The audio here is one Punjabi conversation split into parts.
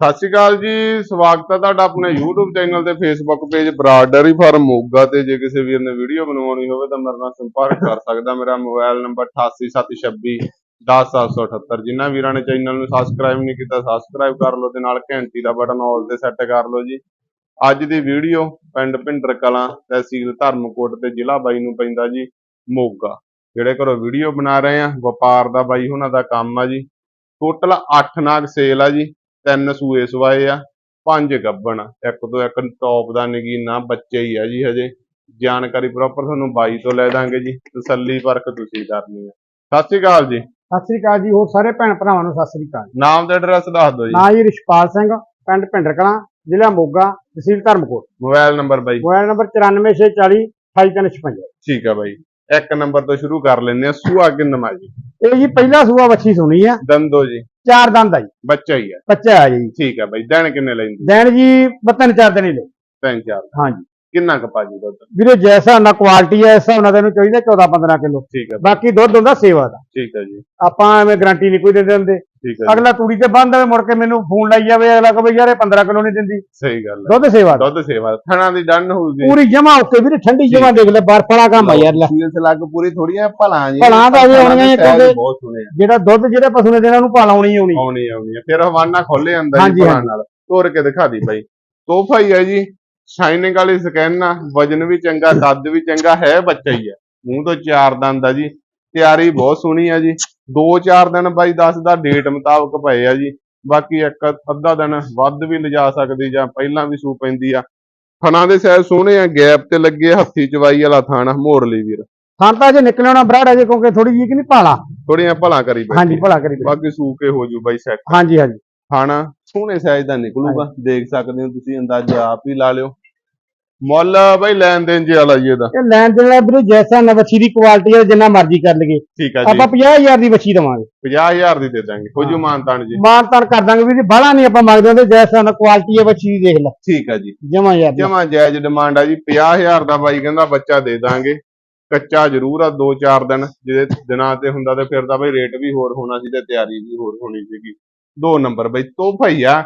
ਸਤਿ ਸ਼੍ਰੀ ਅਕਾਲ ਜੀ, ਸਵਾਗਤ ਹੈ ਤੁਹਾਡਾ ਆਪਣੇ YouTube ਚੈਨਲ ਤੇ Facebook page Brar dairy farm Moga ਤੇ ਜੇ ਕਿਸੇ ਵੀਰ ਨੇ ਵੀਡੀਓ ਬਣਵਾਉਣੀ ਹੋਵੇ ਤਾਂ ਮੇਰੇ ਨਾਲ ਸੰਪਰਕ ਕਰ ਸਕਦਾ ਮੇਰਾ ਮੋਬਾਈਲ ਨੰਬਰ 8876 10778 ਜਿਨ੍ਹਾਂ ਵੀਰਾਂ ਨੇ ਚੈਨਲ ਨੂੰ ਸਬਸਕ੍ਰਾਈਬ ਨਹੀਂ ਕੀਤਾ ਸਬਸਕ੍ਰਾਈਬ ਕਰ ਲਓ ਤੇ ਨਾਲ ਘੰਟੀ ਦਾ ਬਟਨ ਆਲ ਤੇ ਸੈੱਟ ਕਰ ਲਓ ਜੀ। ਅੱਜ ਦੀ ਵੀਡੀਓ ਪਿੰਡ ਭਿੰਡਰ ਕਲਾਂ, ਤਹਿਸੀਲ ਧਰਮਕੋਟ ਤੇ ਜ਼ਿਲ੍ਹਾ ਬਾਈ ਨੂੰ ਪੈਂਦਾ ਜੀ, ਮੋਗਾ। ਜਿਹੜੇ ਘਰੋਂ ਵੀਡੀਓ ਬਣਾ ਰਹੇ ਆ, ਵਪਾਰ ਦਾ ਬਾਈ ਉਹਨਾਂ ਦਾ ਕੰਮ ਆ ਜੀ। ਟੋਟਲ 8 ਨਾਗ ਸੇਲ ਆ ਜੀ। ਤਿੰਨ ਸੂਏ ਸਵਾਏ ਆ ਪੰਜ ਗੱਬਣ। ਇੱਕ ਤੋਂ ਇੱਕ ਟੌਪ ਦਾ ਨਗੀਨਾ ਬੱਚੇ ਹੀ ਆ ਜੀ ਹਜੇ। ਜਾਣਕਾਰੀ ਪ੍ਰੋਪਰ ਤੁਹਾਨੂੰ ਬਾਈ ਤੋਂ ਲੈ ਦਾਂਗੇ ਜੀ। ਤਸੱਲੀ ਪਰਖ ਤੁਸੀਂ ਕਰਨੀ ਆ। ਸਤਿ ਸ਼੍ਰੀ ਅਕਾਲ ਜੀ। ਸਤਿ ਸ੍ਰੀ ਅਕਾਲ ਜੀ ਹੋਰ ਸਾਰੇ ਭੈਣ ਭਰਾਵਾਂ ਨੂੰ ਸਤਿ ਸ੍ਰੀ ਅਕਾਲ। ਨਾਮ ਤੇ ਐਡਰੈਸ ਦੱਸ ਦਿਓ ਜੀ। ਨਾਂ ਜੀ ਰਿਸ਼ਪਾਲ ਸਿੰਘ ਪਿੰਡ ਭਿੰਡਰ ਕਲਾਂ ਜ਼ਿਲ੍ਹਾ ਮੋਗਾ ਤਹਿਸੀਲ ਧਰਮਕੋਟ। ਮੋਬਾਈਲ ਨੰਬਰ ਬਾਈ। ਮੋਬਾਈਲ ਨੰਬਰ 9440 28356 ਠੀਕ ਆ ਬਾਈ। ਇੱਕ ਨੰਬਰ ਤੋਂ ਸ਼ੁਰੂ ਕਰ ਲੈਂਦੇ ਆ ਸੂਆ ਕਿੰਨਮਾ ਜੀ? ਇਹ ਜੀ ਪਹਿਲਾ ਸੂਆ ਵੱਛੀ ਸੁਣੀ ਆ। ਦੰਦੋ ਜੀ। ਚਾਰ ਦੰਦ ਆ ਜੀ। ਬੱਚਾ ਹੀ ਆ। ਬੱਚਾ ਆ ਜੀ। ਠੀਕ ਆ ਬਾਈ ਦਿਨ ਕਿੰਨੇ ਲੈਂਦੀ? ਦੇਣ ਜੀ ਬਤਨ ਚਾਰ ਦਿਨ ਹੀ ਲੈ ਤਿੰਨ ਚਾਰ ਹਾਂਜੀ ਕਿੰਨਾ ਕਪਾ ਜੀ ਦੁੱਧ? ਵੀਰੇ ਜੈਸਾ ਨਾ ਕੁਆਲਿਟੀ ਹੈ ਐਸਾ ਉਹਨਾਂ ਨੂੰ ਚਾਹੀਦਾ 14 15 ਕਿਲੋ। ਠੀਕ ਬਾਈ, ਬਾਕੀ ਦੁੱਧ ਹੁੰਦਾ ਸੇਵਾ ਦਾ। ਠੀਕ ਆ ਜੀ। ਆਪਾਂ ਐਵੇਂ ਗਾਰੰਟੀ ਨਹੀਂ ਕੋਈ ਦੇ ਦਿੰਦੇ ਠੀਕ ਅਗਲਾ ਤੂੜੀ ਤੇ ਬੰਦ ਹੋਵੇ ਮੁੜ ਕੇ ਮੈਨੂੰ ਫੋਨ ਲਾਈ ਜਾਵੇ ਅਗਲਾ ਕਹੇ ਯਾਰ ਇਹ 15 ਕਿਲੋ ਨਹੀਂ ਦਿੰਦੀ। ਸਹੀ ਗੱਲ ਆ ਦੁੱਧ ਸੇਵਾ। ਦੁੱਧ ਸੇਵਾ ਥਣਾ ਦੀ ਡਨ ਹੋਊਗੀ ਪੂਰੀ ਜਮਾ ਉੱਤੇ ਵੀਰੇ ਠੰਡੀ ਜਮਾ ਦੇਖ ਲੈ ਬਰਫ ਵਾਲਾ ਕੰਮ ਆ ਯਾਰ ਲੈ। ਸੀਲਸ ਲੱਗ ਪੂਰੀ ਥੋੜੀ ਆ ਭਲਾ ਜੀ। ਭਲਾਂ ਤਾਂ ਵੀ ਆਉਣੀਆਂ ਹੀ ਕਿਉਂਕਿ- ਜਿਹੜਾ ਦੁੱਧ ਜਿਹੜੇ ਪਸ਼ੂ ਨੇ ਦੇਣਾ ਉਹਨੂੰ ਭਾਲ ਆਉਣੀ ਹੀ ਆਉਣੀ। ਆਉਣੀ ਆਉਣੀ ਫਿਰ ਹਵਾਨਾ ਖੋਲੇ ਅੰਦਰ ਜੀ ਭਲਾਂ ਨਾਲ। ਤੋੜ ਕੇ ਦਿਖਾ ਦੀ ਬਾਈ। ਤੋਹਫਾ ਹੀ ਹੈ ਜੀ। ਸ਼ਾਈਨਿੰਗ ਵਾਲੀ ਸਕੈਨ ਆ ਵਜਨ ਵੀ ਚੰਗਾ ਕੱਦ ਵੀ ਚੰਗਾ ਹੈ ਬੱਚਾ ਹੀ ਆ। ਮੂੰਹ ਤੋਂ ਚਾਰ ਦੰਦ ਆ ਜੀ। ਤਿਆਰੀ ਬਹੁਤ ਸੋਹਣੀ ਆ ਜੀ। ਦੋ ਚਾਰ ਦਿਨ ਬਾਈ ਦੱਸਦਾ ਡੇਟ ਮੁਤਾਬਕ ਪਏ ਆ ਜੀ। ਬਾਕੀ ਇੱਕ ਅੱਧਾ ਦਿਨ ਵੱਧ ਵੀ ਲਿਜਾ ਸਕਦੀ ਜਾਂ ਪਹਿਲਾਂ ਵੀ ਸੂ ਪੈਂਦੀ ਆ। ਥਣਾ ਦੇ ਸਾਈਜ਼ ਸੋਹਣੇ ਆ ਗੈਪ ਤੇ ਲੱਗੇ ਹੱਥੀ ਚਵਾਈ ਵਾਲਾ ਥਾਣਾ ਮੋੜ ਲਈ ਵੀਰ। ਹਾਂ ਤਾਂ ਜੇ ਨਿਕਲਣਾ ਬਰਾੜ ਅਜੇ ਕਿਉਂਕਿ ਥੋੜੀ ਜਿਹੀ ਕਿ ਨਹੀਂ ਭਾਲਾ। ਥੋੜੀਆਂ ਭਲਾ ਕਰੀ ਹਾਂਜੀ ਬੈਠੀ ਭਲਾ ਕਰੀ। ਬਾਕੀ ਸੂ ਕੇ ਹੋ ਜੂ ਬਾਈ ਸੈੱਟ ਹਾਂਜੀ ਹਾਂਜੀ। ਖਾਣਾ ਸੋਹਣੇ ਸਾਈਜ਼ ਦਾ ਨਿਕਲੂਗਾ। ਦੇਖ ਸਕਦੇ ਹੋ ਤੁਸੀਂ ਅੰਦਾਜ਼ਾ ਆਪ ਹੀ ਲਾ ਲਿਓ। ਮੁੱਲ ਬਈ ਲੈਣ ਦੇਣ ਜੀ ਵਾਲਾ ਜੀ ਇਹਦਾ। ਇਹ ਲੈਣ ਦੇਣ ਵਾਲਾ ਵੀਰੇ ਜੈਸਾ ਨਾ ਵੱਛੀ ਦੀ ਕੁਆਲਿਟੀ ਹੈ ਜਿੰਨਾ ਮਰਜ਼ੀ ਕਰ ਲਈਏ। ਠੀਕ ਆ ਜੀ। ਆਪਾਂ 50000 ਦੀ ਵੱਛੀ ਦਵਾਂਗੇ। 50000 ਦੀ ਦੇ ਦਾਂਗੇ। ਹੋ ਜੂ ਮਾਨਤਾਨ ਜੀ। ਮਾਨ ਤਾਨ ਕਰ ਦਾਂਗੇ ਵੀਰੇ ਬਾਹਲਾ ਨਹੀਂ ਆਪਾਂ ਮੰਗਦੇ ਹੁੰਦੇ ਜੈਸਾ ਨਾ ਕੁਆਲਿਟੀ ਹੈ ਵੱਛੀ ਦੀ ਦੇਖ ਲੈ। ਠੀਕ ਆ ਜੀ। ਜਮਾ ਯਾਰ ਜਮਾ ਜਾਇਜ਼ ਡਿਮਾਂਡ ਆ ਜੀ। 50000 ਦਾ ਬਾਈ ਕਹਿੰਦਾ ਬੱਚਾ ਦੇ ਦਾਂਗੇ। ਕੱਚਾ ਜ਼ਰੂਰ ਆ 2-4 ਦਿਨ ਜਿਹਦੇ ਦਿਨਾਂ ਤੇ ਹੁੰਦਾ ਤੇ ਫਿਰ ਤਾਂ ਬਈ ਰੇਟ ਵੀ ਹੋਰ ਹੋਣਾ ਸੀ ਤੇ ਤਿਆਰੀ ਵੀ ਹੋਰ ਹੋਣੀ ਸੀਗੀ। ਦੋ ਨੰਬਰ ਬਈ ਤੋਹਫਾ ਹੀ ਆ।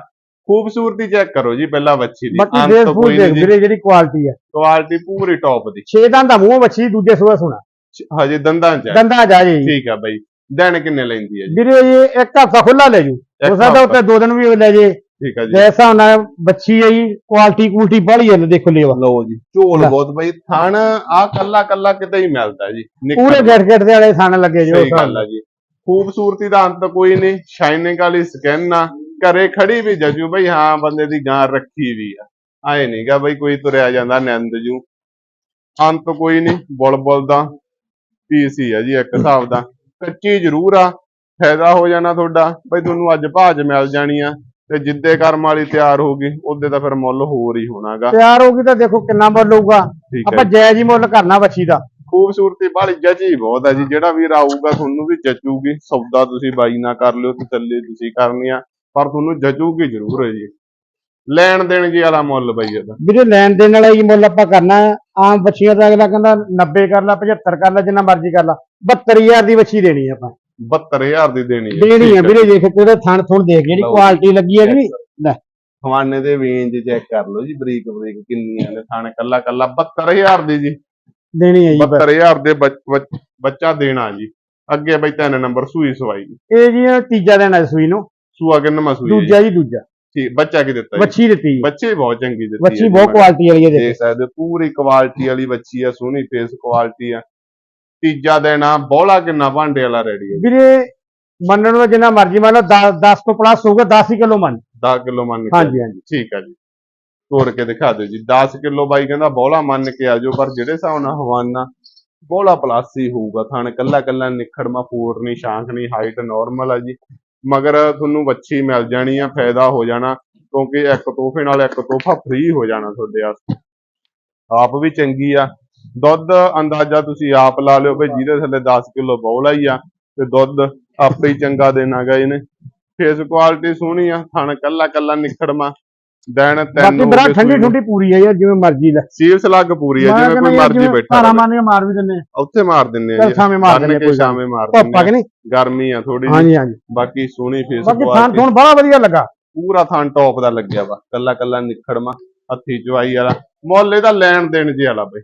ਖੂਬਸੂਰਤੀ ਚੈੱਕ ਕਰੋ ਜੀ ਪਹਿਲਾਂ ਬੱਚੀ ਦੀ। ਬਾਕੀ ਅੰਤ ਤੋਂ ਕੋਈ ਦੇਖ ਨਹੀਂ ਜੀ। ਵੀਰੇ ਜਿਹੜੀ ਕੁਆਲਿਟੀ ਹੈ ਕੁਆਲਿਟੀ ਪੂਰੀ ਟੌਪ ਦੀ। ਛੇ ਦੰਦ ਦਾ ਮੂੰਹ ਵੱਛੀ ਦੂਜੇ ਸੂਆ ਸੁਣਾ। ਹਜੇ ਦੰਦਾਂ ਚ ਆ। ਦੰਦਾਂ ਜਾ ਜੀ। ਠੀਕ ਆ ਬਈ। ਦਿਨ ਕਿੰਨੇ ਲੈਂਦੀ ਹੈ ਜੀ? ਵੀਰੇ ਇਹ ਇੱਕ ਹਫ਼ਤਾ ਖੁੱਲਾ ਲੈ ਜੂ। ਹੋ ਸਕਦਾ। ਉੱਤੇ ਦੋ ਦਿਨ ਵੀ ਲੈ ਜੇ। ਠੀਕ ਆ ਜੀ। ਜੈਸਾ ਨਾ ਬੱਚੀ ਹੈ ਜੀ ਕੁਆਲਿਟੀ ਕੁਆਲਿਟੀ ਬੜੀ ਹੈ ਦੇਖੋ ਲੇਵਾ। ਲਓ ਜੀ ਝੋਲ। ਬਹੁਤ ਬਈ। ਥਣ ਆ ਕੱਲਾ ਕੱਲਾ ਕਿਤੇ ਹੀ ਮਿਲਦਾ ਜੀ ਨਿੱਕਰ ਪੂਰੇ ਗੈਟ ਗੈਟ ਦੇ ਵਾਲੇ ਥਾਣੇ ਲੱਗੇ ਜੋ ਸਹੀ ਗੱਲ ਆ ਜੀ। ਖੂਬਸੂਰਤੀ ਦਾ ਅੰਤ ਕੋਈ ਨਹੀਂ। ਸ਼ਾਈਨਿੰਗ ਵਾਲੀ ਸਕਿਨ ਆ। ਘਰੇ ਖੜੀ ਵੀ ਜਜੂ ਬਈ ਹਾਂ ਬੰਦੇ ਦੀ ਗਾਂ ਰੱਖੀ ਵੀ ਆ। ਆਏ ਨਹੀਂਗਾ ਬਈ ਕੋਈ ਤੁਰਿਆ ਜਾਂਦਾ ਨਿੰਦ ਜੂ। ਅੰਤ ਕੋਈ ਨਹੀਂ ਬੁਲਬੁਲ ਦਾ ਪੀਸ ਹੀ ਆ ਜੀ ਇੱਕ ਹਿਸਾਬ ਦਾ। ਕੱਚੀ ਜ਼ਰੂਰ ਆ ਫਾਇਦਾ ਹੋ ਜਾਣਾ ਤੁਹਾਡਾ। ਬਈ ਤੁਹਾਨੂੰ ਅੱਜ ਭਾਜ ਮਿਲ ਜਾਣੀ ਆ ਤੇ ਜਿੱਦੇ ਕਰਮ ਵਾਲੀ ਤਿਆਰ ਹੋਗੀ ਉਹਦੇ ਤਾਂ ਫਿਰ ਮੁੱਲ ਹੋਰ ਹੀ ਹੋਣਾਗਾ ਤਿਆਰ ਹੋ ਗਈ ਤਾਂ ਦੇਖੋ ਕਿੰਨਾ ਮੁੱਲ ਹੋਊਗਾ। ਹੈ ਆਪਾਂ ਜਾਇਜ਼ ਹੀ ਮੁੱਲ ਕਰਨਾ ਬੱਚੀ ਦਾ। ਖੂਬਸੂਰਤੀ ਬਾਲੀ ਜਚੀ ਬਹੁਤ ਹੈ ਜੀ। ਜਿਹੜਾ ਵੀਰ ਆਊਗਾ ਤੁਹਾਨੂੰ ਵੀ ਜਚੂਗੀ ਸੌਦਾ ਤੁਸੀਂ ਬਾਈ ਨਾਲ ਕਰ ਲਿਓ ਤਸੱਲੀ ਤੁਸੀਂ ਕਰਨੀ ਆ। ਪਰ ਤੁਹਾਨੂੰ ਜਚੂਗੀ ਜ਼ਰੂਰ ਹੈ ਜੀ। ਲੈਣ ਦੇਣ ਜੀ ਵਾਲਾ ਮੁੱਲ ਬਈ ਇਹਦਾ। ਵੀਰੇ ਲੈਣ ਦੇਣ ਵਾਲਾ ਹੀ ਮੁੱਲ ਆਪਾਂ ਕਰਨਾ ਹੈ। ਆਮ ਬੱਚੀਆਂ ਦਾ ਅਗਲਾ ਕਹਿੰਦਾ 90 ਕਰ ਲਾ 75 ਕਰ ਲਾ ਜਿੰਨਾ ਮਰਜ਼ੀ ਕਰ ਲਾ। 72000 ਦੀ ਬੱਚੀ ਦੇਣੀ ਆਪਾਂ। 72000 ਦੀ ਦੇਣੀ ਹੈ। ਦੇਣੀ ਹੈ ਠੀਕ ਵੀਰੇ ਦੇਖ ਤੇਰੇ ਥਣ ਥੁਣ ਦੇਖ ਜਿਹੜੀ ਲਓ। ਕੁਆਲਿਟੀ ਲੱਗੀ ਹੈ ਕਿ ਨਹੀਂ? ਲੈ। ਖਵਾਨੇ ਦੇ ਵੇਂਜ ਚੈੱਕ ਕਰ ਲਓ ਜੀ ਬਰੀਕ ਬਰੀਕ ਕਿੰਨੀਆਂ ਨੇ ਥਾਣੇ ਕੱਲਾ ਕੱਲਾ। 72000 ਦੀ ਜੀ। ਦੇਣੀ ਹੈ ਜੀ ਬਸ। 72000 ਦੇ ਬੱਚ- ਬੱਚ- ਬੱਚਾ ਦੇਣਾ ਜੀ। ਅੱਗੇ ਬਈ ਤਿੰਨ ਨੰਬਰ ਸੂਈ ਸਵਾਈ। ਇਹ ਜੀ ਇਹ ਤੀਜਾ ਦਿਨ ਹੈ ਸੂਈ ਨੂੰ। ਸੂਆ ਕਿੰਨਾ ਸੂਈ ਹੈ ਜੀ? ਦੂਜਾ ਜੀ ਦੂਜਾ। ਠੀਕ ਬੱਚਾ ਕੀ ਦਿੱਤਾ ਜੀ? ਬੱਚੀ ਦਿੱਤੀ ਜੀ। ਬੱਚੇ ਬਹੁਤ ਚੰਗੀ ਦਿੱਤੀ ਹੈ ਜੀ ਬਹੁਤ ਮੈਂ- ਕੁਆਲਿਟੀ ਵਾਲੀ ਹੈ ਦੇਖ। ਸਕਦੇ ਹੋ, ਪੂਰੀ ਕੁਆਲਿਟੀ ਵਾਲੀ ਬੱਚੀ ਆ ਸੋਹਣੀ ਫੇਸ ਕੁਆਲਿਟੀ ਆ ਤੀਜਾ ਆ ਬੋਲਾ ਕਿੰਨਾ ਭਾਂਡੇ ਵਾਲਾ ਰੈਡੀ ਹੈ ਵੀਰੇ ਮੰਨਣ ਨੂੰ ਜਿੰਨਾ ਮਰਜ਼ੀ ਮੰਨ ਲਓ 10 ਤੋਂ ਪਲੱਸ ਹੋਊਗਾ 10 ਹੀ ਕਿਲੋ ਮੰਨ 10 ਕਿਲੋ ਮੰਨ ਕੇ। ਹਾਂਜੀ ਹਾਂਜੀ। ਠੀਕ ਆ ਜੀ। ਤੋੜ ਕੇ ਦਿਖਾ ਦਿਓ ਜੀ। 10 ਕਿਲੋ ਬਾਈ ਕਹਿੰਦਾ ਬੋਲਾ ਮੰਨ ਕੇ ਆ ਜਾਓ ਪਰ ਜਿਹੜੇ ਹਿਸਾਬ ਨਾਲ ਹਵਾਨਾ ਬੋਲਾ ਪਲੱਸ ਹੀ ਹੋਊਗਾ। ਥਣ ਕੱਲਾ ਕੱਲਾ ਨਿਖੜਮਾ ਫੂਟ ਨਹੀਂ ਸ਼ਾਂਖ ਨਹੀਂ ਹਾਈਟ ਨਾਰਮਲ ਆ ਜੀ। ਮਗਰ ਤੁਹਾਨੂੰ ਵੱਛੀ ਮਿਲ ਜਾਣੀ ਆ, ਫਾਇਦਾ ਹੋ ਜਾਣਾ, ਕਿਉਂਕਿ ਇੱਕ ਤੋਹਫੇ ਨਾਲ ਇੱਕ ਤੋਹਫਾ ਫ੍ਰੀ ਹੋ ਜਾਣਾ ਤੁਹਾਡੇ ਵਾਸਤੇ। ਆਪ ਵੀ ਚੰਗੀ ਆ। ਦੁੱਧ ਅੰਦਾਜ਼ਾ ਤੁਸੀਂ ਆਪ ਲਾ ਲਿਓ ਵੀ ਜਿਹਦੇ ਥੱਲੇ 10 ਕਿਲੋ ਬੌਲਾ ਹੀ ਆ, ਤੇ ਦੁੱਧ ਆਪੇ ਹੀ ਚੰਗਾ ਦੇਣਾਗਾ ਇਹਨੇ। ਫੇਸ ਕੁਆਲਿਟੀ ਸੋਹਣੀ ਆ, ਥਣ ਕੱਲਾ ਕੱਲਾ ਨਿਖੜਮਾ। ਦਿਨ ਤਿੰਨ ਬਾਕੀ ਹੋ ਬਰਾ ਗਏ ਠੰਡੀ ਸੂਈ ਨੂੰ। ਠੰਡੀ ਪੂਰੀ ਹੈ ਯਾਰ ਜਿਵੇਂ ਮਰਜ਼ੀ ਲੈ। ਸੀਲ ਸਲੱਗ ਪੂਰੀ ਆ ਜਿਵੇਂ ਕੋਈ ਮਰਜ਼ੀ ਬੈਠਾ ਸਾਰਾ ਰਹੇ। ਮਾਰਨੇ ਮਾਰ ਵੀ ਦਿੰਨੇ ਉੱਥੇ ਮਾਰ ਦਿੰਨੇ ਆ ਚੱਲ ਜੀ। ਛਾਵੇਂ ਮਾਰ ਦਿੰਨੇ ਕੇ ਕੋਈ ਛਾਵੇਂ ਮਾਰ ਧੁੱਪ ਦਿੰਨੇ ਕਿ ਆ। ਨਹੀਂ ਗਰਮੀ ਆ ਥੋੜੀ ਹਾਂਜੀ ਹਾਂਜੀ। ਬਾਕੀ ਸੋਹਣੀ ਫੇਸ ਬਾਕੀ ਥਾਂ ਥੋਣ ਬੜਾ ਵਧੀਆ ਲੱਗਾ। ਪੂਰਾ ਥਾਂ ਟੌਪ ਦਾ ਲੱਗਿਆ ਵਾ। ਕੱਲਾ ਕੱਲਾ ਨਿਖੜਮਾ ਹੱਥੀ ਚਵਾਈ ਵਾਲਾ। ਮੁੱਲ ਇਹਦਾ ਲੈਣ ਦੇਣ ਜੇ ਵਾਲਾ ਬਈ।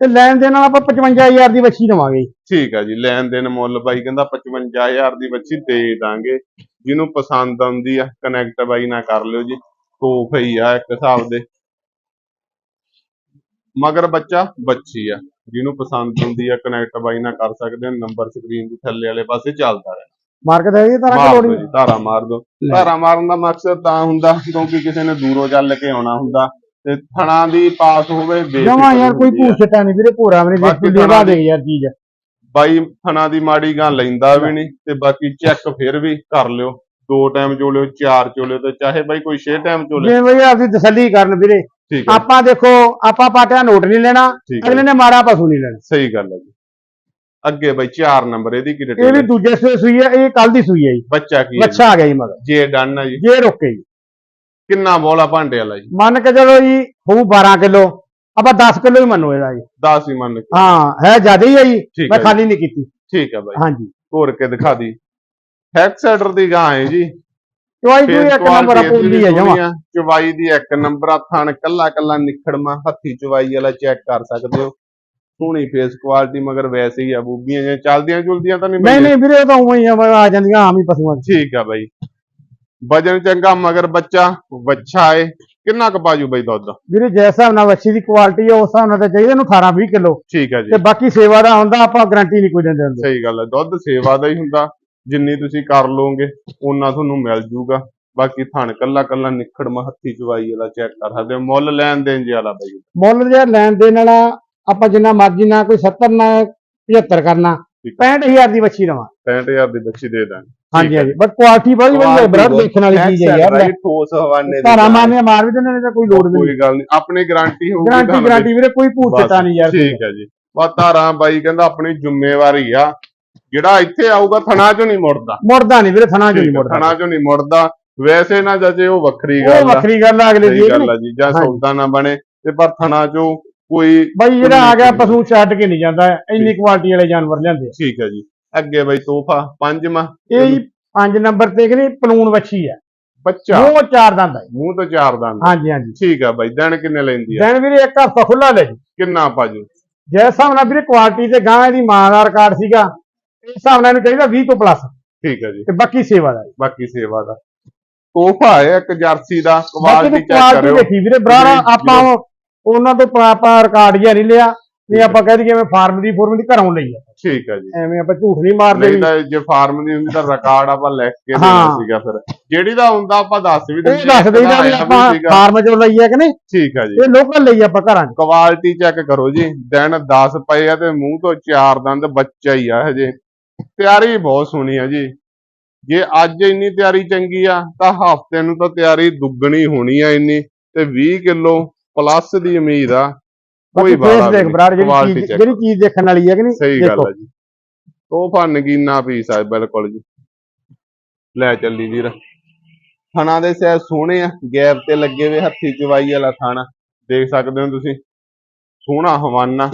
ਤੇ ਲੈਣ ਦੇ ਨਾਲ ਆਪਾਂ 55000 ਦੀ ਵੱਛੀ ਦਵਾਂਗੇ। ਠੀਕ ਆ ਜੀ ਲੈਣ ਦੇਣ ਮੁੱਲ ਬਾਈ ਕਹਿੰਦਾ 55000 ਦੀ ਬੱਚੀ ਦੇ ਦਾਂਗੇ। ਜਿਹਨੂੰ ਪਸੰਦ ਆਉਂਦੀ ਆ ਕਨੈਕਟ ਬਾਈ ਨਾਲ ਕਰ ਲਿਓ ਜੀ। ਤੋਹਫ ਹੀ ਆ ਇੱਕ ਹਿਸਾਬ ਦੇ। ਮਗਰ ਬੱਚਾ ਬੱਚੀ ਆ ਜਿਹਨੂੰ ਪਸੰਦ ਆਉਂਦੀ ਆ ਕਨੈਕਟ ਬਾਈ ਨਾਲ ਕਰ ਸਕਦੇ ਹੋ ਨੰਬਰ ਸਕਰੀਨ ਦੇ ਥੱਲੇ ਵਾਲੇ ਪਾਸੇ ਚੱਲਦਾ ਰਹਿਣਾ। ਮਾਰਕੀਟ ਹੈ ਇਹ ਤਰ੍ਹਾਂ ਮਾਰ ਲੋੜ ਦਿਓ ਜੀ ਧਾਰਾ ਮਾਰ ਦੋ। ਧਾਰਾ ਮਾਰਨ ਦਾ ਮਕਸਦ ਤਾਂ ਹੁੰਦਾ ਕਿਉਂਕਿ ਕਿਸੇ ਨੇ ਦੂਰੋਂ ਚੱਲ ਕੇ ਆਉਣਾ ਹੁੰਦਾ ਤੇ ਥਣਾ ਦੀ ਪਾਸ ਹੋਵੇ ਜਮਾ ਯਾਰ ਕੋਈ ਹੁੰਦੀ ਆ। ਭੂਤ ਛਟਾ ਨਹੀਂ ਵੀਰੇ ਭੂਰਾ ਮੇਰੇ ਦੇਖ ਥਣਾ ਦੇ ਯਾਰ ਚੀਜ਼। ਬਾਈ ਥਣਾ ਦੀ ਮਾੜੀ ਗਾਂ ਲੈਂਦਾ ਵੀ ਨਹੀਂ ਤੇ ਬਾਕੀ ਚੈੱਕ ਫਿਰ ਵੀ ਕਰ ਲਿਓ। ਦੋ ਟਾਈਮ ਚੋਲਿਓ ਚਾਰ ਚੋਲਿਓ ਤੇ ਚਾਹੇ ਬਾਈ ਕੋਈ 6 ਟਾਈਮ ਚੋਲੇ। ਜਿਵੇਂ ਬਈ ਆਪਦੀ ਤਸੱਲੀ ਕਰਨ ਵੀਰੇ। ਠੀਕ ਹੈ। ਆਪਾਂ ਦੇਖੋ ਆਪਾਂ ਪਾਟਿਆ ਨੋਟ ਨਹੀਂ ਲੈਣਾ ਠੀਕ ਹੈ। ਅਗਲੇ ਨੇ ਮਾਰਾ ਪਸ਼ੂ ਨਹੀਂ ਲੈਣਾ। ਸਹੀ ਗੱਲ ਹੈ ਜੀ। ਅੱਗੇ ਬਾਈ 4 ਨੰਬਰ ਇਹਦੀ ਕੀ ਇਹ ਵੀ ਦੂਜੇ ਸੂਏ ਸੂਈ ਹੈ ਇਹ ਕੱਲ ਦੀ ਸੂਈ ਹੈ ਜੀ। ਬੱਚਾ ਕੀ ਹੈ? ਜੀ? ਬੱਚਾ ਆ ਗਿਆ ਜੀ ਮਗਰ। ਜੇ ਡਨ ਹੈ ਜੀ। ਜੇ ਰੋਕੇ ਜੀ। ਕਿੰਨਾ ਬੋਲਾ ਭਾਂਡੇ ਵਾਲਾ ਜੀ? ਮੰਨ ਕੇ ਚਲੋ ਜੀ ਹੋਊ 12 ਕਿਲੋ। ਆਪਾਂ 10 ਕਿਲੋ ਹੀ ਮੰਨੋ ਇਹਦਾ ਜੀ। 10 ਹੀ ਮੰਨ ਕੇ। ਹਾਂ ਹੈ ਜ਼ਿਆਦਾ ਹੀ ਹੈ ਜੀ। ਠੀਕ ਮੈਂ ਹੈ ਜੀ, ਖਾਲੀ ਨਹੀਂ ਕੀਤੀ। ਠੀਕ ਹੈ ਬਾਈ। ਹਾਂਜੀ। ਤੋੜ ਕੇ ਦਿਖਾ ਦੀ। ਹੈਕਸੈਡਰ ਦੀ ਗਾਂ ਹੈ ਜੀ। ਤੂੰ ਫੇਸ ਇੱਕ ਨੰਬਰ ਪੂੰਦੀ ਹੈ ਜਮਾ। ਚਵਾਈ ਦੀ ਇੱਕ ਨੰਬਰ ਆ ਥਣ ਕੱਲਾ ਕੱਲਾ ਨਿਖੜਮਾ ਹੱਥੀ ਚਵਾਈ ਵਾਲਾ ਚੈੱਕ ਕਰ ਸਕਦੇ ਹੋ। ਸੋਹਣੀ ਫੇਸ ਕੁਆਲਿਟੀ ਮਗਰ ਵੈਸੇ ਹੀ ਆ ਬੂਬੀਆਂ ਜਿਹੀਆਂ ਚੱਲਦੀਆਂ ਚੁਲਦੀਆਂ ਤਾਂ ਨਹੀਂ ਨਹੀਂ ਵੀਰੇ ਤਾਂ ਉਵੇਂ ਹੀ ਆ ਜਾਂਦੀਆਂ ਆਮ ਹੀ ਪਸ਼ੂਆਂ ਠੀਕ ਆ ਬਾਈ। ਵਜਨ ਚੰਗਾ ਮਗਰ ਬੱਚਾ ਬੱਚਾ ਏ। ਕਿੰਨਾ ਕੁ ਪਾਜੂ ਬਾਈ ਦੁੱਧ? ਵੀਰੇ ਜਿਸ ਹਿਸਾਬ ਨਾਲ ਵੱਛੀ ਦੀ ਕੁਆਲਿਟੀ ਹੈ ਉਸ ਹਿਸਾਬ ਨਾਲ ਤਾਂ ਚਾਹੀਦਾ ਇਹਨੂੰ 18 20 ਕਿਲੋ। ਠੀਕ ਆ ਜੀ। ਤੇ ਬਾਕੀ ਸੇਵਾ ਦਾ ਹੁੰਦਾ ਆਪਾਂ ਗਾਰੰਟੀ ਨਹੀਂ ਕੋਈ ਦਿੰਦੇ ਹੁੰਦੇ। ਸਹੀ ਗੱਲ ਹੈ ਦੁੱਧ ਸੇਵਾ ਦਾ ਹੀ ਹੁੰਦਾ। ਜਿੰਨੀ ਤੁਸੀਂ ਕਰ ਲਓਗੇ ਉਹਨਾਂ ਤੁਹਾਨੂੰ ਮਿਲ ਜੂਗਾ। ਬਾਕੀ ਥਣ ਕੱਲਾ ਕੱਲਾ ਨਿਖੜਮਾ ਹੱਥੀ ਚਵਾਈ ਵਾਲਾ ਚੈੱਕ ਕਰ ਸਕਦੇ ਹੋ। ਮੁੱਲ ਲੈਣ ਦੇਣ ਜੀ ਵਾਲਾ ਬਾਈ। ਮੁੱਲ ਜਿਹੜਾ ਲੈਣ ਦੇਣ ਵਾਲਾ ਆਪਾਂ ਜਿੰਨਾ ਮਰਜ਼ੀ ਨਾ ਕੋਈ 70 ਨਾ 75 ਕਰਨਾ ਠੀਕ 65000 ਦੀ ਵੱਛੀ ਦਵਾਂ। 65000 ਦੀ ਬੱਚੀ ਦੇ ਦਾਂਗੇ। ਹਾਂਜੀ ਹਾਂਜੀ। ਬਟ ਕੁਆਲਿਟੀ ਬੜੀ ਵਧੀਆ ਬਹੁਤ- ਦੇਖਣ ਵਾਲੀ ਚੀਜ਼ ਹੈ ਯਾਰ Headset ਠੋਸ ਹਵਾਨੇ ਦੀ ਧਾਰਾ। ਮਾਰਨੇ ਮਾਰ ਵੀ ਦਿੰਦੇ ਨੇ ਤਾਂ ਕੋਈ ਲੋੜ ਨਹੀਂ ਕੋਈ ਗੱਲ ਨਹੀਂ। ਆਪਣੀ ਗਾਰੰਟੀ ਹੋਊਗੀ ਗਾਰੰਟੀ ਗਾਰੰਟੀ ਵੀਰੇ ਕੋਈ ਭੂਤ ਚਟਾ ਨਹੀਂ ਯਾਰ। ਠੀਕ ਹੈ ਜੀ। ਬਸ ਧਾਰਾਂ ਬਾਈ ਕਹਿੰਦਾ ਆਪਣੀ ਜ਼ਿੰਮੇਵਾਰੀ ਆ। ਜਿਹੜਾ ਇੱਥੇ ਆਊਗਾ ਥਣਾ ਚੋਂ ਨਹੀਂ ਮੁੜਦਾ। ਮੁੜਦਾ ਨਹੀਂ ਵੀਰੇ ਥਣਾ ਜੋ ਨਹੀਂ ਮੁੜਦਾ। ਥਣਾ ਚੋਂ ਨਹੀਂ ਮੁੜਦਾ। ਵੈਸੇ ਨਾ ਜਜੇ ਉਹ ਵੱਖਰੀ ਉਹ ਗੱਲ ਆ। ਵੱਖਰੀ ਗੱਲ ਆ ਅਗਲੇ ਦੀ ਗੱਲ? ਆ ਜੀ ਜਾਂ। ਸੌਦਾ ਨਾ ਬਣੇ ਤੇ ਪਰ ਥਣਾ ਚੋਂ ਕੋਈ ਬਾਈ ਜਿਹੜਾ ਆ ਗਿਆ। ਪਸ਼ੂ ਛੱਡ ਕੇ ਨਹੀਂ ਜਾਂਦਾ ਇੰਨੀ ਕੁਆਲਿਟੀ ਵਾਲੇ ਜਾਨਵਰ ਲਿਆਂਦੇ ਆ। ਠੀਕ ਹੈ ਜੀ। ਅੱਗੇ ਬਾਈ ਤੋਹਫਾ ਪੰਜਵਾਂ। ਇਹ ਜੀ ਪੰਜ ਨੰਬਰ ਤੇ ਕਿ ਨਹੀਂ ਪਲੂਣ ਵੱਛੀ ਆ। ਬੱਚਾ। ਉਹ ਚਾਰ ਦੰਦ ਜੀ। ਮੂੰਹ ਤੋਂ ਚਾਰ ਦੰਦ। ਹਾਂਜੀ ਹਾਂਜੀ। ਠੀਕ ਆ ਬਾਈ ਦਿਨ ਕਿੰਨੇ ਲੈਂਦੀ ਆ? ਦਿਨ ਵੀਰੇ ਇੱਕ ਹਫ਼ਤਾ ਖੁੱਲਾ ਲੈ ਜੀ। ਕਿੰਨਾ ਪਾਜੂ ਜਿਸ ਹਿਸਾਬ ਨਾਲ ਵੀਰੇ ਕੁਆਲਿਟੀ ਤੇ ਗਾਂ ਇਹਦੀ ਮਾਂ ਦਾ ਰਿਕਾਰਡ ਸੀਗਾ। ਇਸ ਹਿਸਾਬ ਨਾਲ ਇਹਨੂੰ ਚਾਹੀਦਾ 20 ਤੋਂ ਪਲੱਸ ਠੀਕ ਹੈ ਜੀ। ਤੇ ਬਾਕੀ ਸੇਵਾ ਦਾ। ਜੀ। ਬਾਕੀ ਸੇਵਾ ਦਾ। ਤੋਹਫਾ ਹੈ ਇੱਕ ਜਰਸੀ ਦਾ ਬਾਕੀ ਕੁਆਲਿਟੀ ਦੀ ਚੈੱਕ ਕੁਆਲਿਟੀ ਕਰਿਓ। ਦੇਖੀ ਵੀਰੇ ਬਰਾੜਾ ਜੀ, ਆਪਾਂ ਉਹਨਾਂ ਤੋਂ ਆਪਾਂ ਰਿਕਾਰਡ ਜਿਹਾ ਨਹੀਂ ਲਿਆ। ਨਹੀਂ ਆਪਾਂ ਕਹਿ ਦਈਏ ਮੈਂ ਫਾਰਮ ਦੀ ਫੋਰਮ ਦੀ ਘਰੋਂ ਲਈ ਆ। ਠੀਕ ਹੈ ਜੀ। ਐਵੇਂ ਆਪਾਂ ਝੂਠ ਨਹੀਂ ਮਾਰਦੇ ਨਹੀਂ ਵੀ। ਤਾਂ ਜੇ ਫਾਰਮ ਦੀ ਹੁੰਦੀ ਤਾਂ ਰਿਕਾਰਡ ਆਪਾਂ ਲਿਖ ਕੇ ਦੇਣਾ ਹਾਂ। ਸੀਗਾ ਫਿਰ। ਜਿਹੜੀ ਦਾ ਹੁੰਦਾ ਆਪਾਂ ਦੱਸ ਵੀ ਉਹ ਦਿੰਦੇ ਦੱਸ ਦੇਈਦਾ ਵੀ ਆਪਾਂ। ਫਾਰਮ ਚੋਂ ਲਈ ਆ ਕਿ ਨਹੀਂ? ਠੀਕ ਹੈ ਜੀ। ਇਹ ਲੋਕਲ ਲਈ ਆਪਾਂ ਘਰਾਂ 'ਚ। ਕੁਆਲਿਟੀ ਚੈੱਕ ਕਰੋ ਜੀ। ਦਿਨ 10 ਪਏ ਆ ਤੇ ਮੂੰਹ ਤੋਂ ਚਾਰ ਦੰਦ ਬੱਚਾ ਹੀ ਆ ਹਜੇ। ਤਿਆਰੀ ਬਹੁਤ ਸੋਹਣੀ ਆ ਜੀ। ਜੇ ਅੱਜ ਇੰਨੀ ਤਿਆਰੀ ਚੰਗੀ ਆ ਤਾਂ ਹਫ਼ਤੇ ਨੂੰ ਤਾਂ ਤਿਆਰੀ ਦੁੱਗਣੀ ਹੋਣੀ ਆ ਇੰਨੀ ਤੇ 20 ਕਿਲੋ ਪਲੱਸ ਦੀ ਉਮੀਦ ਆ। ਕੋਈ ਬਾਲਾ ਦੇਖ ਬਰਾੜ ਜਿਹੜੀ ਚੀਜ਼ ਜਿਹੜੀ ਚੀਜ਼ ਦੇਖਣ ਵਾਲੀ ਹੈ ਕਿ ਨਹੀਂ ਸਹੀ। ਗੱਲ ਆ ਜੀ। ਤੋਹਫਾ ਨਗੀਨਾ ਪੀਸ ਆ ਬਿਲਕੁਲ ਜੀ। ਲੈ ਚੱਲੀ ਵੀਰ। ਥਣਾ ਦੇ ਸਹਿ ਸੋਹਣੇ ਆ ਗੈਪ ਤੇ ਲੱਗੇ ਹੋਏ ਹੱਥੀ ਚਵਾਈ ਵਾਲਾ ਥਾਣਾ। ਦੇਖ ਸਕਦੇ ਹੋ ਤੁਸੀਂ। ਸੋਹਣਾ ਹਵਾਨਾ।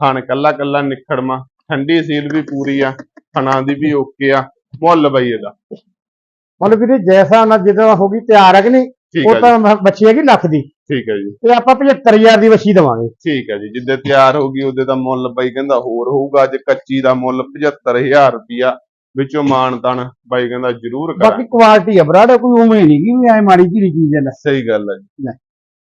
ਥਣ ਕੱਲਾ ਕੱਲਾ ਨਿਖੜਮਾ। ਠੰਡੀ ਸੀਲ ਵੀ ਪੂਰੀ ਆ ਥਣਾ ਦੀ ਵੀ ਓਕੇ ਆ ਮੁੱਲ ਬਈ ਇਹਦਾ। ਮਤਲਬ ਵੀਰੇ ਜੈਸਾ ਨਾਲ ਜਦੋਂ ਹੋ ਗਈ ਤਿਆਰ ਹੈ ਕਿ ਨਹੀਂ ਠੀਕ ਉਹ ਹੈ ਜੀ। ਤਾਂ ਬੱਚੀ ਹੈਗੀ ਲੱਖ ਦੀ। ਠੀਕ ਹੈ ਜੀ। ਤੇ ਆਪਾਂ 75000 ਦੀ ਵੱਛੀ ਦਵਾਂਗੇ। ਠੀਕ ਹੈ ਜੀ ਜਿੱਦੇ ਤਿਆਰ ਹੋਗੀ ਉਹਦੇ ਦਾ ਮੁੱਲ ਬਾਈ ਕਹਿੰਦਾ ਹੋਰ ਹੋਊਗਾ। ਅੱਜ ਕੱਚੀ ਦਾ ਮੁੱਲ 75000 ਰੁਪਿਆ ਵਿੱਚੋਂ ਮਾਨ ਤਨ ਬਾਈ ਕਹਿੰਦਾ ਜ਼ਰੂਰ ਕਰਾਂ ਬਾਕੀ ਕੁਆਲਿਟੀ ਹੈ ਬਰਾੜ ਕੋਈ ਉਵੇਂ ਨਹੀਂ ਕਿ ਐ ਮਾੜੀ ਜਿਹੀ ਚੀਜ਼ ਹੈ ਨਾ ਸਹੀ ਗੱਲ ਹੈ ਜੀ। ਲੈ।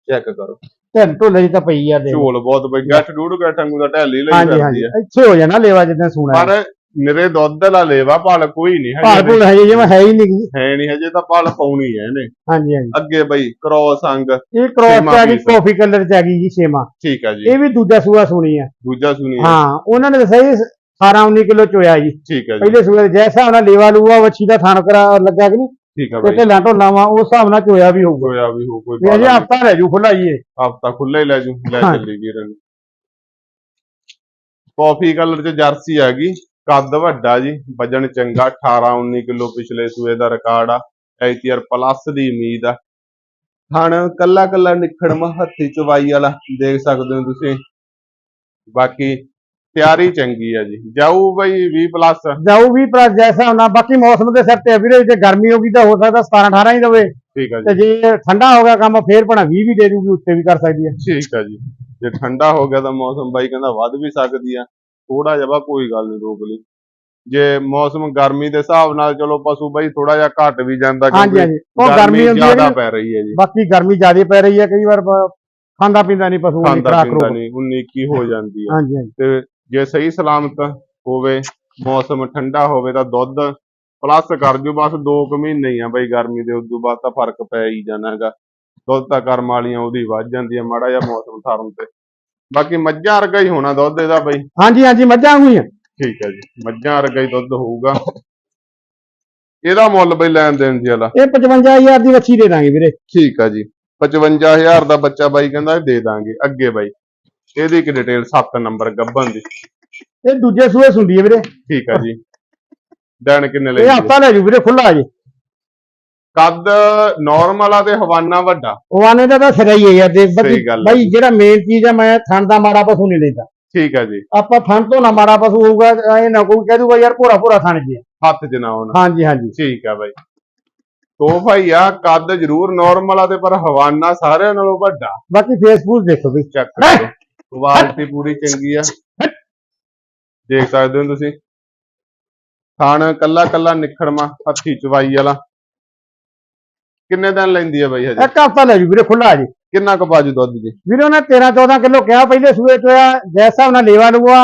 ਚੈੱਕ ਕਰੋ। ਢਿੱਲ ਢੋਲੇ ਦੀ ਤਾਂ ਪਈ ਆ ਦੇ ਝੋਲ ਬਹੁਤ ਬਈ ਗੱਠ ਡੂੜ ਗੱਠ ਵਾਂਗੂ ਦਾ ਢੈਲੀ ਲਈ ਹਾਂਜੀ ਹਾਂਜੀ। ਆ। ਇੱਥੇ ਹੋ ਜਾਣਾ ਲੇਵਾ ਜਿੱਦਾਂ ਸੂਣਾ ਪਰ ਨਿਰੇ ਦੁੱਧ ਦਾ ਲੇਵਾ ਭਾਲ ਕੋਈ ਨਹੀਂ ਭਾਲ ਹਜੇ ਭੁੱਲ ਹੈ ਜਿਵੇਂ ਹੈ ਹੀ ਨਹੀਂ। ਹੈ ਨਹੀਂ ਹਜੇ ਤਾਂ ਭਾਲ ਪਾਉਣੀ ਹੈ ਇਹਨੇ। ਹਾਂਜੀ ਹਾਂਜੀ। ਅੱਗੇ ਬਈ ਕ੍ਰੋਸ ਅੰਗ ਇਹ ਕ੍ਰੋਸ ਆ ਗਈ। ਕਾਫੀ ਕਲਰ ਚ ਆ ਗਈ ਜੀ ਛੇਵਾਂ। ਠੀਕ ਹੈ ਜੀ। ਇਹ ਵੀ ਦੂਜਾ ਸੂਆ ਸੁਣੀ ਆ। ਦੂਜਾ ਸੁਣੀ ਹਾਂ ਉਹਨਾਂ ਨੇ ਦੱਸਿਆ ਜੀ 18 19 ਕਿਲੋ ਚੋਇਆ ਜੀ। ਠੀਕ ਹੈ ਜੀ। ਪਹਿਲੇ ਸੂਏ ਜੈਸਾ ਉਹਨਾਂ ਲੇਵਾ ਲੂਆ ਵੱਛੀ ਦਾ ਥਣ ਕਰਾ ਲੱਗਾ ਕਿ ਨਹੀਂ? ਠੀਕ ਹੈ ਤੇ ਬਈ। ਢਿੱਲਾਂ ਢੋਲਾਂ ਵਾ ਉਸ ਹਿਸਾਬ ਨਾਲ ਚੋਇਆ ਵੀ ਹੋਊਗਾ? ਹੋਇਆ ਵੀ ਹੋ ਕੋਈ ਵੀ ਅਜੇ ਹਫਤਾ ਰਹਿ ਜੂ ਖੁੱਲਾ ਜੀ ਇਹ ਹਫਤਾ ਖੁੱਲਾ ਹੀ ਲੈ ਜੂ ਲੈ ਹਾਂ। ਚੱਲੀ ਵੀਰ ਨੂੰ ਕਾਫੀ ਕਲਰ ਚ ਜਰਸੀ ਆ ਗਈ ਕੱਦ ਵੱਡਾ ਜੀ ਵਜਨ ਚੰਗਾ 18 19 ਕਿਲੋ ਪਿਛਲੇ ਸੂਏ ਦਾ ਰਿਕਾਰਡ ਆ ਐਚਆਰ ਪਲੱਸ ਦੀ ਉਮੀਦ ਆ। ਹਣ ਕੱਲਾ ਕੱਲਾ ਨਿਖੜਮਾ ਹੱਥੀ ਚਵਾਈ ਵਾਲਾ ਦੇਖ ਸਕਦੇ ਹੋ ਤੁਸੀਂ। ਬਾਕੀ ਤਿਆਰੀ ਚੰਗੀ ਆ ਜੀ। ਜਾਊ ਬਈ 20 ਪਲੱਸ ਜਾਊ ਵੀ ਪਰ ਜੈਸਾ ਹੋਣਾ ਬਾਕੀ ਮੌਸਮ ਦੇ ਸਿਰ ਤੇ ਆ ਵੀਰੇ ਜੇ ਗਰਮੀ ਹੋਗੀ ਤਾਂ ਹੋ ਸਕਦਾ 17 18 ਹੀ ਦਵੇ ਠੀਕ ਆ ਤੇ ਜੀ ਜੇ ਠੰਡਾ ਹੋ ਗਿਆ ਕੰਮ ਫੇਰ ਭਣਾ 20 ਵੀ ਦੇ ਦੂਗੀ ਉੱਤੇ ਵੀ ਕਰ ਸਕਦੀ ਹੈ ਠੀਕ ਆ ਜੀ। ਜੇ ਠੰਡਾ ਹੋ ਗਿਆ ਤਾਂ ਮੌਸਮ ਬਾਈ ਕਹਿੰਦਾ ਵੱਧ ਵੀ ਸਕਦੀ ਆ। ਥੋੜਾ ਜਿਹਾ ਵਾ ਕੋਈ ਗੱਲ ਨਹੀਂ ਰੋਕ ਲਈ। ਜੇ ਮੌਸਮ ਗਰਮੀ ਦੇ ਹਿਸਾਬ ਨਾਲ ਚਲੋ ਪਸ਼ੂ ਬਾਈ ਥੋੜਾ ਜਿਹਾ ਘਟ ਵੀ ਜਾਂਦਾ ਹਾਂਜੀ ਹਾਂਜੀ। ਉਹ ਗਰਮੀ ਹੁੰਦੀ ਹੈ ਜ਼ਿਆਦਾ ਜੀ, ਪੈ ਰਹੀ ਹੈ ਜੀ। ਬਾਕੀ ਗਰਮੀ ਜ਼ਿਆਦਾ ਪੈ ਰਹੀ ਹੈ ਕਈ ਵਾਰ ਬ- ਖਾਂਦਾ ਪੀਂਦਾ ਨਹੀਂ ਪਸ਼ੂ ਨਹੀਂ ਖਾਂਦਾ ਖਰਾਕ ਪੀਂਦਾ ਰੋਗ ਨਹੀਂ 19 ਕੀ ਹੋ ਜਾਂਦੀ ਆ। ਹਾਂਜੀ ਹਾਂਜੀ। ਤੇ ਜੇ ਸਹੀ ਸਲਾਮਤ ਹੋਵੇ ਮੌਸਮ ਠੰਡਾ ਹੋਵੇ ਤਾਂ ਦੁੱਧ ਪਲੱਸ ਕਰ ਜੂ ਬਸ 2 ਕੁ ਮਹੀਨੇ ਹੀ ਆ ਬਈ ਗਰਮੀ ਦੇ ਉਦੋਂ ਬਾਅਦ ਤਾਂ ਫ਼ਰਕ ਪੈ ਹੀ ਜਾਣਾ ਹੈਗਾ। ਦੁੱਧ ਤਾਂ ਕਰਮ ਵਾਲੀਆਂ ਉਹਦੀ ਵੱਧ ਜਾਂਦੀ ਆ ਮਾੜਾ ਜਿਹਾ ਮੌਸਮ ਠਰਨ ਤੇ। ਬਾਕੀ ਮੱਝਾਂ ਵਰਗਾ ਹੀ ਹੋਣਾ ਦੁੱਧ ਇਹਦਾ ਬਈ। ਹਾਂਜੀ ਹਾਂਜੀ ਮੱਝਾਂ ਹੋਈਆਂ ਠੀਕ ਹੈ ਜੀ ਮੱਝਾਂ ਵਰਗਾ ਹੀ ਦੁੱਧ ਹੋਊਗਾ। ਇਹਦਾ ਮੁੱਲ ਬਈ ਲੈਣ ਦੇਣ ਜੀ ਵਾਲਾ। ਇਹ 55000 ਦੀ ਵੱਛੀ ਦੇ ਦਾਂਗੇ ਵੀਰੇ। ਠੀਕ ਆ ਜੀ 55000 ਦਾ ਬੱਚਾ ਬਾਈ ਕਹਿੰਦਾ ਦੇ ਦਾਂਗੇ ਅੱਗੇ ਬਾਈ। ਇਹਦੀ ਕੀ ਡਿਟੇਲ 7 ਨੰਬਰ ਗੱਭਣ ਦੀ। ਇਹ ਦੂਜੇ ਸੂਏ ਸੁੰਦੀ ਹੈ ਵੀਰੇ। ਠੀਕ ਆ ਜੀ। ਦਿਨ ਕਿੰਨੇ ਇਹ ਲਈ ਹਫਤਾ ਲੈ ਜੂ ਵੀਰੇ ਖੁੱਲਾ ਜੇ। ਕੱਦ ਨਾਰਮਲ ਆ ਤੇ ਹਵਾਨਾ ਵੱਡਾ। ਹਵਾਨੇ ਦਾ ਤਾਂ ਸਿਰਾ ਹੀ ਹੈ ਯਾਰ ਹੈ। ਬਾਈ ਜਿਹੜਾ ਮੇਨ ਚੀਜ਼ ਹੈ ਮੈਂ ਥਣ ਦਾ ਮਾੜਾ ਪਸ਼ੂ ਨਹੀਂ ਲੈਂਦਾ। ਠੀਕ ਆ ਜੀ। ਆਪਾਂ ਥਣ ਤੋਂ ਨਾ ਮਾੜਾ ਪਸ਼ੂ ਹੋਊਗਾ ਇਹ ਨਾ ਕੋਈ ਕਹਿ ਦੂਗਾ ਯਾਰ ਭੋਰਾ ਭੋਰਾ ਥਣ ਜੀ। ਹੱਥ 'ਚ ਨਾ ਹੋਣਾ ਹਾਂਜੀ ਹਾਂਜੀ। ਠੀਕ ਆ ਬਾਈ। ਤੋਹਫਾ ਹੀ ਆ ਕੱਦ ਜ਼ਰੂਰ ਨਾਰਮਲ ਆ ਤੇ ਪਰ ਹਵਾਨਾ ਸਾਰਿਆਂ ਨਾਲੋਂ ਵੱਡਾ। ਬਾਕੀ ਫੇਸਬੁੱਕ ਦੇਖੋ ਵੀ ਚੈੱਕ ਕਰੋ ਕੁਆਲਿਟੀ ਪੂਰੀ ਚੰਗੀ ਆ। ਦੇਖ ਸਕਦੇ ਹੋ ਤੁਸੀਂ। ਖਾਣ ਕੱਲਾ ਕੱਲਾ ਨਿਖੜਮਾ ਹੱਥੀ ਚਵਾਈ ਵਾਲਾ। ਕਿੰਨੇ ਦਿਨ ਲੈਂਦੀ ਆ ਬਾਈ ਹਜੇ? ਇੱਕ ਹਫਤਾ ਲੈ ਜੂ ਵੀਰੇ ਖੁੱਲਾ ਜੀ ਕਿੰਨਾ ਕੁ ਬਾਜੂ ਦੁੱਧ ਜੀ? ਵੀਰੇ ਉਹਨੇ 13 14 ਕਿਲੋ ਕਿਹਾ ਪਹਿਲੇ ਸੂਏ ਚੋਇਆ ਜੈਸਾ ਉਹਨਾਂ ਲੇਵਾ ਲੂਆ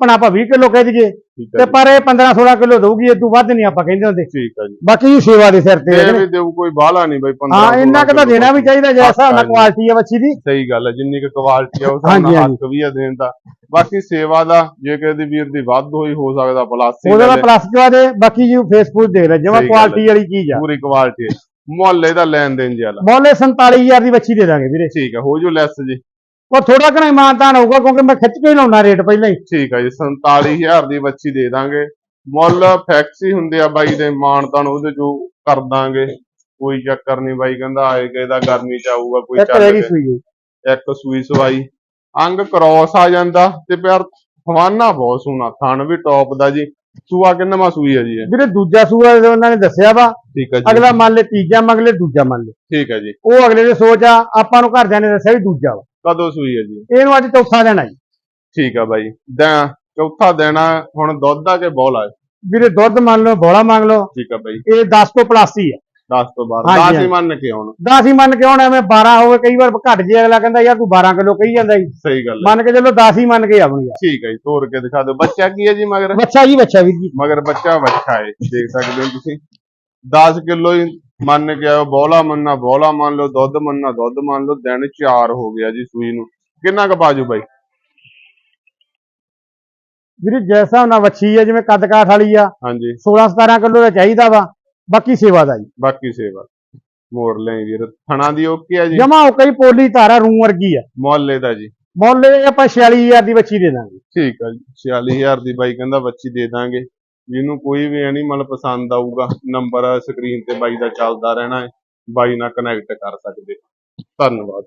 ਭਣਾ ਆਪਾਂ 20 ਕਿਲੋ ਕਹਿ ਦਈਏ ਤੇ ਆ ਪਰ ਇਹ 15 16 ਕਿਲੋ ਦਊਗੀ ਇਹ ਤੋਂ ਵੱਧ ਨਹੀਂ ਆਪਾਂ ਕਹਿੰਦੇ ਹੁੰਦੇ। ਠੀਕ ਆ ਜੀ। ਬਾਕੀ ਜੀ ਸੇਵਾ ਦੇ ਸਿਰ ਤੇ ਇਹ। ਵੀ ਦੇਊ ਕੋਈ ਬਾਹਲਾ ਨਹੀਂ ਬਾਈ 15 ਹਾਂ ਇੰਨਾ ਕੁ ਤਾਂ ਦੇਣਾ ਵੀ ਚਾਹੀਦਾ ਜੈਸਾ ਉਹਨਾਂ ਹਾਂਜੀ। ਕੁਆਲਿਟੀ ਹੈ ਬੱਚੀ ਦੀ। ਸਹੀ ਗੱਲ ਹੈ ਜਿੰਨੀ ਕੁ ਕੁਆਲਿਟੀ ਆ ਉਹ ਹਾਂਜੀ, ਸਾਡਾ ਹਾਂਜੀ। ਹੱਕ ਵੀ ਆ ਦੇਣ ਦਾ। ਬਾਕੀ ਸੇਵਾ ਦਾ ਜੇ ਕਿਸੇ ਦੀ ਵੀਰ ਦੀ ਵੱਧ ਹੋਈ ਹੋ ਸਕਦਾ ਪਲਾਸੀ ਉਹਦੇ ਦਾ ਪਲੱਸ ਚਵਾ ਦੇ ਬਾਕੀ ਜੀ ਫੇਸਬੁੱਕ ਦੇਖ ਲੈ ਜਿਵੇਂ। ਕੁਆਲਿਟੀ ਵਾਲੀ ਚੀਜ਼ ਆ। ਪੂਰੀ ਕੁਆਲਿਟੀ ਮੁਹੱਲੇ ਦਾ ਲੈਣ ਦੇਣ ਜੀ ਵਾਲਾ ਮੁੱਲ ਇਹ 47000 ਦੀ ਬੱਚੀ ਦੇ ਦਾਂਗੇ ਵੀਰੇ। ਠੀਕ ਹੈ ਹੋ ਜੂ ਲੈਸ ਜੀ। ਉਹ ਥੋੜਾ ਘਣਾ ਇਮਾਨਤਾਨ ਹੋਊਗਾ ਕਿਉਂਕਿ ਮੈਂ ਖਿੱਚ ਕੇ ਹੀ ਲਾਉਣਾ ਰੇਟ ਪਹਿਲਾਂ ਹੀ। ਠੀਕ ਹੈ ਜੀ 47000 ਦੀ ਬੱਚੀ ਦੇ ਦਾਂਗੇ। ਮੁੱਲ ਫੈਕਸ ਹੀ ਹੁੰਦੇ ਆ ਬਾਈ ਦੇ ਮਾਨਤਾਨ ਉਹਦੇ ਚੋਂ ਕਰ ਦਾਂਗੇ। ਕੋਈ ਚੱਕਰ ਨਹੀਂ ਬਾਈ ਕਹਿੰਦਾ ਆਏ ਕਿ ਇਹਦਾ ਗਰਮੀ ਚ ਆਊਗਾ ਕੋਈ। ਸੂਈ ਹੋਈ। ਇੱਕ ਸੂਈ ਸਵਾਈ। ਅੰਗ ਕ੍ਰੋਸ ਆ ਜਾਂਦਾ ਤੇ ਪਿਆਰ ਹਵਾਨਾ ਬਹੁਤ ਸੋਹਣਾ ਥਣ ਵੀ ਟੌਪ ਦਾ ਜੀ। ਸੂਆ ਕਿੰਨਵਾਂ ਸੂਈ ਹੈ ਜੀ ਵੀਰੇ ਦੂਜਾ ਸੂਆ ਉਹਨਾਂ ਨੇ ਦੱਸਿਆ ਵਾ ਠੀਕ ਹੈ ਜੀ। ਅਗਲਾ ਮੰਨ ਲੈ ਤੀਜਾ ਮੰਗ ਲੈ ਦੂਜਾ ਮੰਨ ਲੈ। ਠੀਕ ਹੈ ਜੀ। ਉਹ ਅਗਲੇ ਦੀ ਸੋਚ ਆ ਆਪਾਂ ਨੂੰ ਘਰਦਿਆਂ ਨੇ ਦੱਸਿਆ ਵੀ ਦੂਜਾ ਵਾ। ਕਦੋਂ ਸੂਈ ਹੈ ਜੀ? ਇਹਨੂੰ ਅੱਜ ਚੌਥਾ ਦਿਨ ਆਈ ਠੀਕ ਆ ਬਾਈ। ਦਿਨ ਚੌਥਾ ਆ ਹੁਣ ਦੁੱਧ ਆ ਕੇ ਬੋਲ ਆ? ਵੀਰੇ ਦੁੱਧ ਮੰਨ ਲਓ ਬੋਲਾ ਮੰਗ ਲਓ। ਠੀਕ ਆ ਬਾਈ। ਇਹ 10 ਤੋਂ ਪਲੱਸ ਹੀ ਆ। 10 ਤੋਂ ਬਾਅਦ। ਹਾਂਜੀ, 10 ਹੀ। ਮੰਨ ਕੇ ਆਉਣ। 10 ਹੀ ਮੰਨ ਕੇ ਹੁਣ ਐਵੇਂ 12 ਹੋਵੇ ਕਈ ਵਾਰ ਘਟ ਜੇ ਅਗਲਾ ਕਹਿੰਦਾ ਯਾਰ ਤੂੰ 12 ਕਿਲੋ ਕਹੀ ਜਾਂਦਾ ਜੀ। ਸਹੀ ਗੱਲ ਹੈ ਮੰਨ ਕੇ ਚੱਲੋ 10 ਹੀ ਮੰਨ ਕੇ ਆਵਣੀ ਯਾਰ ਠੀਕ ਹੈ ਜੀ ਤੋੜ ਕੇ ਦਿਖਾ ਦਿਓ। ਬੱਚਾ ਕੀ ਹੈ ਜੀ ਮਗਰ? ਬੱਚਾ ਜੀ ਬੱਚਾ ਵੀਰ ਜੀ। ਮਗਰ ਬੱਚਾ ਬੱਚਾ ਹੈ ਦੇਖ ਸਕਦੇ ਹੋ ਤੁਸੀਂ। 10 ਕਿਲੋ ਹੀ ਮੰਨ ਕੇ ਆਓ ਬੋਲਾ ਮੰਨਣਾ ਬੋਲਾ ਮੰਨ ਲਓ ਦੁੱਧ ਮੰਨਣਾ ਦੁੱਧ ਮੰਨ ਲਓ ਦਿਨ 4 ਹੋ ਗਿਆ ਜੀ ਸੂਈ ਨੂੰ। ਕਿੰਨਾ ਕੁ ਬਾਜੂ ਬਾਈ? ਵੀਰੇ ਜੈਸਾ ਉਹਨਾਂ ਵੱਛੀ ਹੈ ਜਿਵੇਂ ਕੱਦ ਕਾਠ ਵਾਲੀ ਆ। ਹਾਂਜੀ। 16 17 ਕਿਲੋ ਦਾ ਚਾਹੀਦਾ ਵਾ ਬਾਕੀ ਸੇਵਾ ਦਾ ਜੀ। ਬਾਕੀ ਸੇਵਾ। ਮੋੜ ਲੈ ਵੀਰ। ਥਣਾ ਦੀ ਓਕੇ ਆ ਜੀ? ਜਮਾ ਉਹ ਕਈ ਪੋਲੀ ਧਾਰਾ ਰੂੰ ਵਰਗੀ ਆ। ਮੁਹੱਲੇ ਦਾ ਜੀ। ਮੁੱਲ ਆਪਾਂ 46000 ਦੀ ਵੱਛੀ ਦੇ ਦਾਂਗੇ। ਠੀਕ ਆ ਜੀ। 46000 ਦੀ ਬਾਈ ਕਹਿੰਦਾ ਬੱਚੀ ਦੇ ਦਾਂਗੇ। ਜਿਹਨੂੰ ਕੋਈ ਵੀ ਐਨੀਮਲ ਪਸੰਦ ਆਊਗਾ ਨੰਬਰ ਸਕਰੀਨ ਤੇ ਬਾਈ ਦਾ ਚੱਲਦਾ ਰਹਿਣਾ ਹੈ, ਬਾਈ ਨਾਲ ਕਨੈਕਟ ਕਰ ਸਕਦੇ। ਧੰਨਵਾਦ।